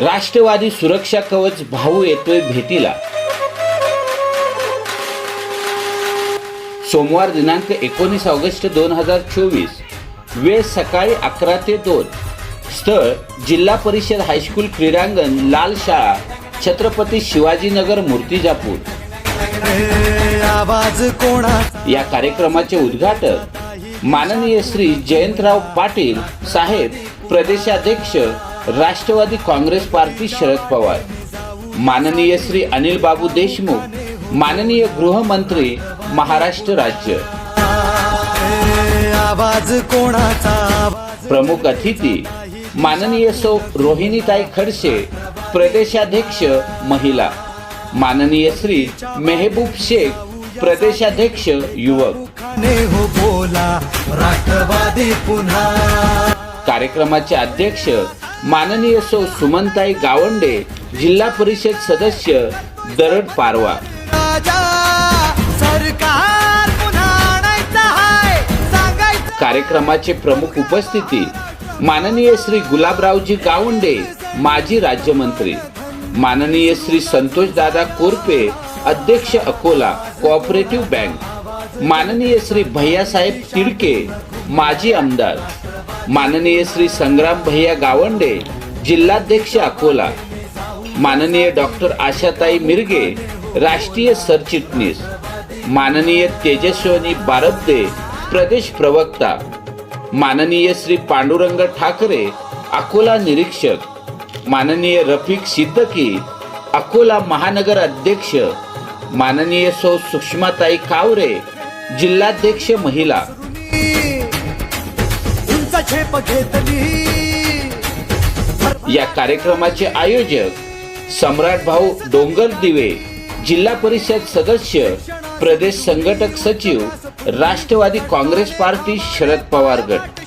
राष्ट्रवादी सुरक्षा कवच भाऊ येतोय भेटीला. सोमवार दिनांक एकोणीस ऑगस्ट दोन हजार चोवीस वेळ सकाळी अकरा ते दोन. स्थळ जिल्हा परिषद हायस्कूल क्रीडांगण लाल शाळा छत्रपती शिवाजीनगर मूर्तिजापूर. या कार्यक्रमाचे उद्घाटक माननीय श्री जयंतराव पाटील साहेब प्रदेशाध्यक्ष राष्ट्रवादी काँग्रेस पार्टी शरद पवार. माननीय श्री अनिल बाबू देशमुख माननीय गृहमंत्री महाराष्ट्र राज्य. आवाज कोणाचा? प्रमुख अतिथी माननीय सौ रोहिणीताई खडसे प्रदेशाध्यक्ष महिला. माननीय श्री मेहबूब शेख प्रदेशाध्यक्ष युवक. हो बोला राष्ट्रवादी पुन्हा. कार्यक्रमाचे अध्यक्ष माननीय सौ सुमनताई गावंडे जिल्हा परिषद सदस्य दरड पारवा. कार्यक्रमाचे प्रमुख उपस्थिती माननीय श्री गुलाबरावजी गावंडे माजी राज्यमंत्री. माननीय श्री संतोषदादा कोरपे अध्यक्ष अकोला कोऑपरेटिव्ह बँक. माननीय श्री भैयासाहेब तिडके माजी आमदार. माननीय श्री संग्राम भैया गावंडे जिल्हाध्यक्ष अकोला माननीय डॉक्टर आशाताई मिरगे राष्ट्रीय सरचिटणीस माननीय तेजस्वनी बारब्दे प्रदेश प्रवक्ता माननीय श्री पांडुरंग ठाकरे अकोला निरीक्षक माननीय रफिक सिद्दकी अकोला महानगर अध्यक्ष माननीय सौ सुषमाताई कावरे जिल्हाध्यक्ष महिला. झेप घेतली या कार्यक्रमाचे आयोजक सम्राट भाऊ डोंगर दिवे जिल्हा परिषद सदस्य प्रदेश संघटक सचिव राष्ट्रवादी काँग्रेस पार्टी शरद पवार गट.